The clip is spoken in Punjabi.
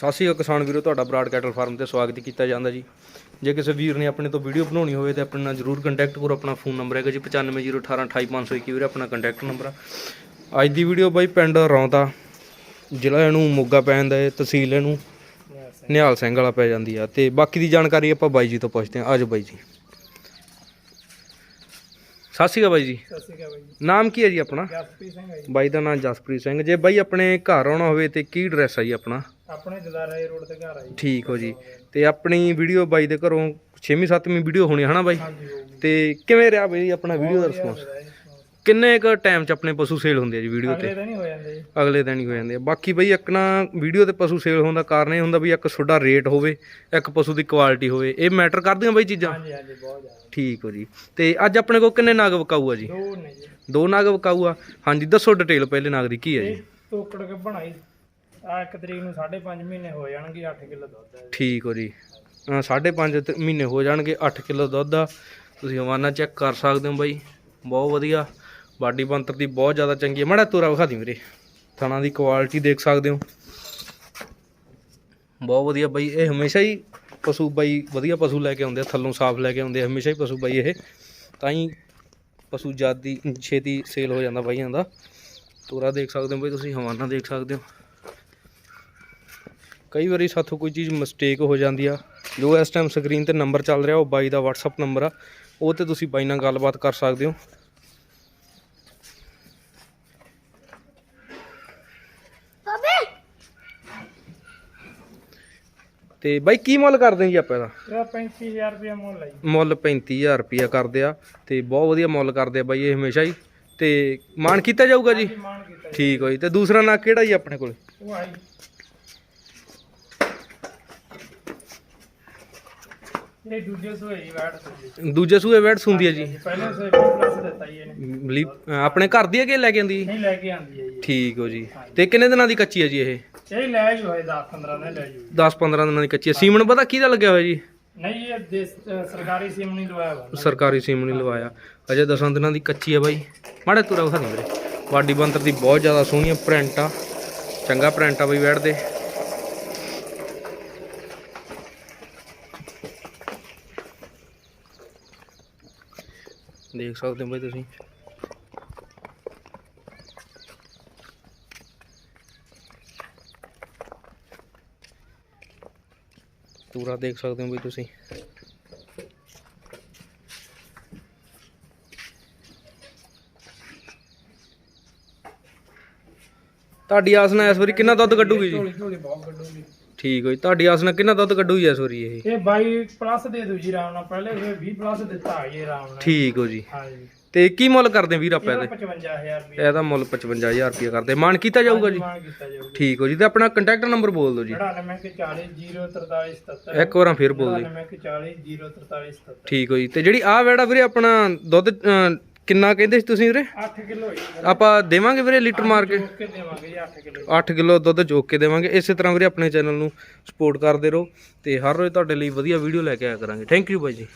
ਸਤਿ ਸ਼੍ਰੀ ਅਕਾਲ ਕਿਸਾਨ ਵੀਰੋ, ਤੁਹਾਡਾ ਬਰਾਡ ਕੈਟਲ ਫਾਰਮ ਤੇ ਸਵਾਗਤ ਕੀਤਾ ਜਾਂਦਾ ਜੀ। ਜੇ ਕਿਸੇ ਵੀਰ ਨੇ ਆਪਣੇ ਤੋਂ ਵੀਡੀਓ ਬਣਾਉਣੀ ਹੋਵੇ ਤਾਂ ਆਪਣੇ ਨਾਲ ਜਰੂਰ ਕੰਟੈਕਟ ਕਰੋ, ਆਪਣਾ ਫੋਨ ਨੰਬਰ ਹੈਗਾ ਜੀ 9501828521 ਵੀਰ, ਆਪਣਾ ਕੰਟੈਕਟ ਨੰਬਰ ਅੱਜ ਦੀ ਵੀਡੀਓ ਬਾਈ ਪਿੰਡ ਰੌਂਦਾ, ਜ਼ਿਲ੍ਹਾ ਇਹਨੂੰ ਮੋਗਾ ਪੈ ਜਾਂਦਾ ਹੈ ਤਹਿਸੀਲ ਇਹਨੂੰ ਨਿਹਾਲ ਸਿੰਘ ਵਾਲਾ ਪੈ ਜਾਂਦੀ ਆ। ਤੇ ਬਾਕੀ ਦੀ ਜਾਣਕਾਰੀ ਆਪਾਂ ਬਾਈ ਜੀ ਤੋਂ ਪੁੱਛਦੇ ਹਾਂ। ਆਜੋ ਬਾਈ ਜੀ। ਸਤਿ ਸ਼੍ਰੀ ਅਕਾਲ ਬਾਈ ਜੀ। ਸਤਿ ਸ਼੍ਰੀ ਅਕਾਲ ਬਾਈ ਜੀ। ਨਾਮ ਕੀ ਹੈ ਜੀ ਆਪਣਾ? ਜਸਪ੍ਰੀਤ ਸਿੰਘ ਹੈ ਜੀ। ਬਾਈ ਦਾ ਨਾਮ ਜਸਪ੍ਰੀਤ ਸਿੰਘ। ਜੇ ਬਾਈ ਆਪਣੇ ਘਰ ਆਉਣਾ ਹੋਵੇ ਤੇ ਕੀ ਐਡਰੈਸ ਆ ਜੀ ਆਪਣਾ? ਆਪਣੇ ਦਦਾਰਾ ਰੋਡ ਤੇ ਘਰ ਆ ਜੀ। ਠੀਕ ਹੋ ਜੀ। ਤੇ ਆਪਣੀ ਵੀਡੀਓ ਬਾਈ ਦੇ ਘਰੋਂ 6ਵੀਂ 7ਵੀਂ ਵੀਡੀਓ ਹੋਣੀ ਹਨਾ ਬਾਈ? ਹਾਂਜੀ ਤੇ ਕਿਵੇਂ ਰਿਹਾ ਬਈ ਆਪਣਾ ਵੀਡੀਓ ਦਾ ਰਿਸਪੌਂਸ ਕਿੰਨੇ ਕ ਟਾਈਮ ਚ ਆਪਣੇ ਪਸ਼ੂ ਸੇਲ ਹੁੰਦੇ ਆ ਜੀ ਵੀਡੀਓ ਅਗਲੇ ਤੇ? ਦਿਨ ਹੀ ਹੋ ਜਾਂਦੇ ਜੀ। ਅਗਲੇ ਦਿਨ ਹੀ ਹੋ ਜਾਂਦੇ ਆ। ਬਾਕੀ ਬਈ ਇੱਕ ਨਾ ਵੀਡੀਓ ਤੇ ਪਸ਼ੂ ਸੇਲ ਹੋਣ ਦਾ ਕਾਰਨ ਇਹ ਹੁੰਦਾ ਵੀ ਇੱਕ ਤੁਹਾਡਾ ਰੇਟ ਹੋਵੇ ਇੱਕ ਪਸ਼ੂ ਦੀ ਕੁਆਲਿਟੀ ਹੋਵੇ। ਇਹ ਮੈਟਰ ਕਰਦੀਆਂ ਬਈ ਚੀਜ਼ਾਂ? ਹਾਂਜੀ ਹਾਂਜੀ ਬਹੁਤ ਜ਼ਿਆਦਾ। ਠੀਕ ਹੋ ਜੀ। ਤੇ ਅੱਜ ਆਪਣੇ ਕੋਲ ਕਿੰਨੇ ਨਾਗ ਵਿਕਾਊ ਆ ਜੀ? ਦੋ ਨੇ ਜੀ। ਦੋ ਨਾਗ ਵਿਕਾਊ ਆ। ਹਾਂਜੀ ਦੱਸੋ ਡਿਟੇਲ ਪਹਿਲੇ ਨਾਗ ਦੀ ਕੀ ਹੈ ਜੀ? ਤੋਕੜ ਕੇ ਬਣਾਈ। ਆ ਇੱਕ ਤਰੀਕ ਨੂੰ 5.5 ਮਹੀਨੇ ਹੋ ਜਾਣਗੇ 8 ਕਿਲੋ ਦੁੱਧ ਹੈ ਠੀਕ ਹੋ ਜੀ। ਅਹ ਸਾਢੇ ਪੰਜ ਤੇ ਮਹੀਨੇ ਹੋ ਜਾਣਗੇ 8 ਕਿਲੋ ਦੁੱਧ ਆ। ਤੁਸੀਂ ਹਵਾਨਾ ਚੈੱਕ ਕਰ ਸਕਦੇ ਹੋ ਬਾਈ। ਬਹੁਤ ਵਧੀਆ। ਬਾਡੀ ਬੰਤਰ ਦੀ ਬਹੁਤ ਜ਼ਿਆਦਾ ਚੰਗੀ ਹੈ। ਮਾੜਾ ਤੋਰਾ ਵਿਖਾ ਦੀ ਵੀਰੇ। ਥਣਾ ਦੀ ਕੁਆਲਿਟੀ ਦੇਖ ਸਕਦੇ ਹੋ। ਬਹੁਤ ਵਧੀਆ ਬਾਈ, ਇਹ ਹਮੇਸ਼ਾ ਹੀ ਪਸ਼ੂ ਬਾਈ, ਵਧੀਆ ਪਸ਼ੂ ਲੈ ਕੇ ਆਉਂਦੇ ਆ, ਥੱਲੋਂ ਸਾਫ਼ ਲੈ ਕੇ ਆਉਂਦੇ ਆ, ਹਮੇਸ਼ਾ ਹੀ ਪਸ਼ੂ ਬਾਈ ਇਹ। ਤਾਂ ਹੀ ਪਸ਼ੂ ਜਿਆਦੀ ਛੇਤੀ ਸੇਲ ਹੋ ਜਾਂਦਾ ਬਾਈਆਂ ਦਾ। ਤੋਰਾ ਦੇਖ ਸਕਦੇ ਹੋ ਬਾਈ ਤੁਸੀਂ, ਹਵਾਨਾ ਦੇਖ ਸਕਦੇ ਹੋ। ਕਈ ਵਾਰੀ ਸਾਥੋਂ ਕੋਈ ਚੀਜ਼ ਮਿਸਟੇਕ ਹੋ ਜਾਂਦੀ ਆ। ਜੋ ਇਸ ਟਾਈਮ ਸਕਰੀਨ ਤੇ ਨੰਬਰ ਚੱਲ ਰਿਹਾ, ਉਹ ਬਾਈ ਦਾ WhatsApp ਨੰਬਰ ਆ। ਉਹ ਤੇ ਤੁਸੀਂ ਬਾਈ ਨਾਲ ਗੱਲਬਾਤ ਕਰ ਸਕਦੇ ਹੋ। ਤੇ ਬਾਈ ਕੀ ਮੁੱਲ ਕਰਦੇ ਜੀ ਆਪਾਂ ਇਹਦਾ? ਇਹਦਾ 35000 ਰੁਪਏ ਮੁੱਲ ਹੈ ਜੀ। ਮੁੱਲ 35000 ਰੁਪਿਆ ਕਰਦੇ ਆ ਤੇ ਬਹੁਤ ਵਧੀਆ ਮੁੱਲ ਕਰਦੇ ਆ ਬਾਈ ਇਹ ਹਮੇਸ਼ਾ ਹੀ। ਤੇ ਮਾਨ ਕੀਤਾ ਜਾਊਗਾ ਜੀ? ਮਾਨ ਕੀਤਾ ਜੀ। ਠੀਕ ਹੋ ਜੀ ਤੇ ਦੂਸਰਾ ਨਾਂ ਕਿਹੜਾ ਜੀ ਆਪਣੇ ਕੋਲ? ਉਹ ਆਈ ਇਹ ਦੂਜੇ ਸੋਏ ਜੀ ਬੈਠ ਸੀ। ਦੂਜੇ ਸੂਏ ਵੈਟਸ ਹੁੰਦੀ ਹੈ ਜੀ? ਪਹਿਲੇ ਸੋਏ ਪਲੱਸ ਦਿੱਤਾ ਜੀ ਇਹਨੇ। ਬਲੀ- ਆਪਣੇ ਘਰ ਦੀ ਹੈ ਕਿ ਲੈ ਕੇ ਆਂਦੀ ਨਹੀਂ ਲੈ ਕੇ ਆਂਦੀ ਹੈ ਠੀਕ ਹੋ ਜੀ। ਤੇ ਕਿੰਨੇ ਦਿਨਾਂ ਦੀ ਕੱਚੀ ਹੈ ਜੀ ਇਹ? ਇਹ ਲੈ ਜੂ ਹੋਏ 10 15 ਦਿਨ ਲੈ ਜੂ 10 15 ਦਿਨਾਂ ਦੀ ਕੱਚੀ ਹੈ। ਸੀਮਨ ਪਤਾ ਕਿਹਦਾ ਲੱਗਿਆ ਹੋਇਆ ਜੀ? ਨਹੀਂ ਇਹ ਦੇਸ ਸਰਕਾਰੀ ਸਿਮ ਨਹੀਂ ਲਵਾਇਆ ਵਾ ਸਰਕਾਰੀ ਸੀਮਨ ਨਹੀਂ ਲਵਾਇਆ। ਅਜੇ 10 ਦਿਨਾਂ ਦੀ ਕੱਚੀ ਹੈ ਬਾਈ। ਮਾੜੇ ਤੁਰਾ ਵਿਖਾ ਦੇ ਵੀਰੇ। ਬਾਡੀ ਬੰਤਰ ਦੀ ਬਹੁਤ ਜ਼ਿਆਦਾ ਸੋਹਣੀ ਪ੍ਰਿੰਟ। ਆ ਚੰਗਾ ਪ੍ਰਿੰਟ ਆ ਬਈ ਬੈਠ ਦੇ ਦੇਖ ਸਕਦੇ ਹੋ ਬਾਈ ਤੁਸੀਂ। ਪੂਰਾ ਦੇਖ ਸਕਦੇ ਹੋ ਬਈ ਤੁਸੀਂ। ਤੁਹਾਡੀ ਆਸ ਨਾਲ ਇਸ ਵਾਰੀ ਕਿੰਨਾ ਦੁੱਧ ਕੱਢੂਗੀ ਜੀ? ਝੋਲੀ ਝੋਲੀ ਬਹੁਤ ਕੱਢੂਗੀ। ਠੀਕ ਹੋ ਜੀ ਤੁਹਾਡੀ ਆਸ ਨਾਲ ਕਿੰਨਾ ਦੁੱਧ ਕੱਢੂਗੀ ਇਸ ਵਾਰੀ ਇਹ? ਇਹ 22 ਪਲੱਸ ਦੇ ਦੂ ਜੀ ਆਰਾਮ ਨਾਲ ਪਹਿਲੇ ਇਹ 20 ਪਲੱਸ ਦਿੱਤਾ ਜੀ ਆਰਾਮ ਨਾਲ। ਠੀਕ ਹੋ ਜੀ। ਹਾਂਜੀ। ਤੇ ਕੀ ਮੁੱਲ ਕਰਦੇ ਵੀਰ ਆਪਾਂ ਇਹਦਾ? ਇਹਦੇ 55000 ਰੁਪਏ ਇਹਦਾ ਮੁੱਲ 55000 ਰੁਪਏ ਕਰਦੇ। ਮਾਨ ਕੀਤਾ ਜਾਊਗਾ ਜੀ? ਮਾਨ ਕੀਤਾ ਜਾਊਗਾ। ਠੀਕ ਹੋ ਜੀ ਤੇ ਆਪਣਾ ਕੰਟੈਕਟ ਨੰਬਰ ਬੋਲ ਦਿਓ ਜੀ। 99 40 043 77 ਇੱਕ ਵਾਰਾਂ ਫੇਰ ਬੋਲ ਦਿਓ। 99 40 043 77 ਠੀਕ ਹੋ ਜੀ ਤੇ ਜਿਹੜੀ ਆ ਵੇੜਾ ਵੀਰੇ ਆਪਣਾ ਦੁੱਧ ਕਿੰਨਾ ਕਹਿੰਦੇ ਸੀ ਤੁਸੀਂ ਵੀਰੇ? 8 ਕਿਲੋ ਆਪਾਂ ਦੇਵਾਂਗੇ ਵੀਰੇ ਲੀਟਰ ਮਾਰ ਕੇ ਦੇਵਾਂਗੇ ਜੀ 8 ਕਿਲੋ 8 ਕਿਲੋ ਦੁੱਧ ਚੋਕ ਕੇ ਦੇਵਾਂਗੇ। ਇਸੇ ਤਰ੍ਹਾਂ ਵੀਰੇ ਆਪਣੇ ਚੈਨਲ ਨੂੰ ਸਪੋਰਟ ਕਰਦੇ ਰਹੋ ਤੇ ਹਰ ਰੋਜ਼ ਤੁਹਾਡੇ ਲਈ ਵਧੀਆ ਵੀਡੀਓ ਲੈ ਕੇ ਆਇਆ ਕਰਾਂਗੇ। ਥੈਂਕ ਯੂ ਬਾਈ ਜੀ।